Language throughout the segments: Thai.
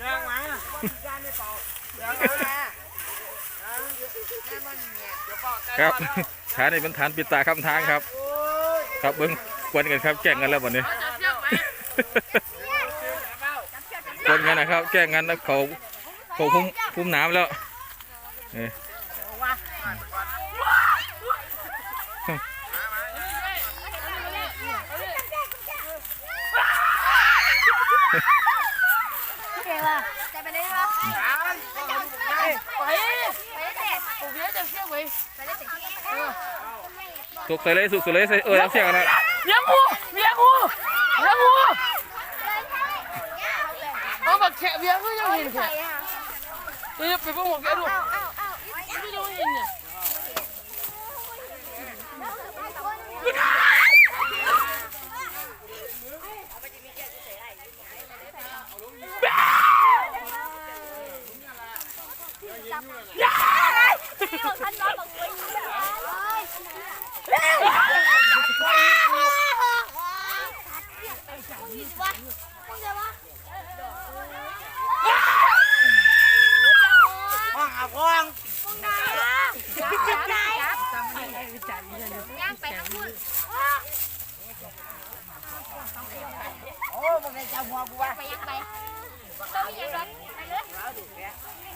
ยังมาครับฐานนี้เป็นฐานปิดตาคำทางครับ ครับเบิ้งกวนกันครับ แก่งกันแล้ววันนี้กวนกันนะครับ แก่งกันแล้วเขาเขาพุ่มพุ่มน้ำแล้วนี่ เก่งว่ะใจไปเลยครับไปไปเลยผมเยอะจะเชื่อไว้ไปเลยสิสุกใส่เลยสุกใส่เลยใส่เออเอาเสียงกันนะเลี้ยงงูเลี้ยงงูเลี้ยงงูเอาแบบแขะเลี้ยงก็ยังเห็นแขะเดี๋ยวไปพวกหมวกแกดูไม่ยังเห็นเนี่ย ห้องอาพ้อง ย่างไปทั้งพุ่น โอ้มึงในเจ้าหัวกูวะไปย่างไปต้องย่างรถไป เลย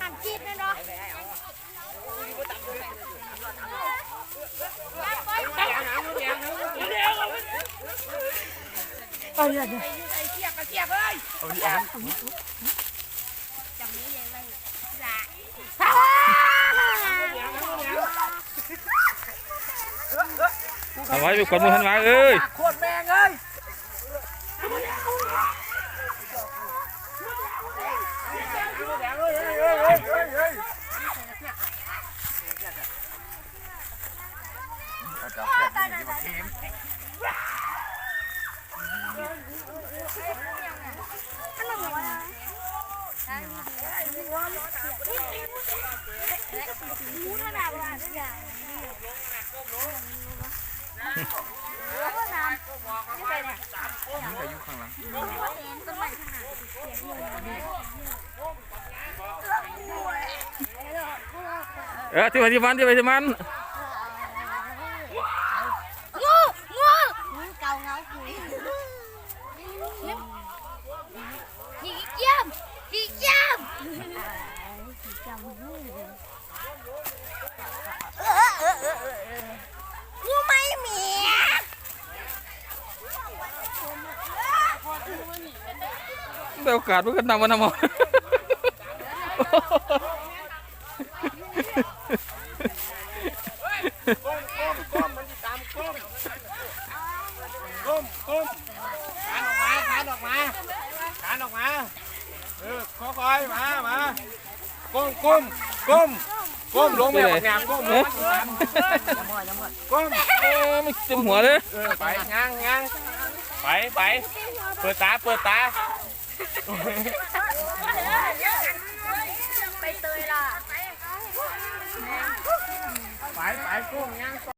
หันจีบเลยเนาะย่างไปไปเดี๋ยวเดี๋ยวเกียบไอ้เกียบเอ้ยจำนี้เลยเลยละทำไว้ไปกวนมือทันมาเอ้ยโคตรแม่งเอ้ ยเออที่ไปที่มันที่ไปที่มันงูงูเกาเงาคุยผีเยี่ยมผีเยี่ยมงูไม่มี ได้โอกาสมันก็นำมันำมาก้มก้มก้มมันจะตามก้มก้มก้มขานออกมาขานออกมาขานออกมาเออคอยมามาก้มก้มก้มก้มลงไปแบบงามก้มลงก้มเออไม่เต็มหัวเลยไปงางงางไปไปเปิดตาเปิดตา ไปเตยล่ะ ไปไปกุ้ง้าง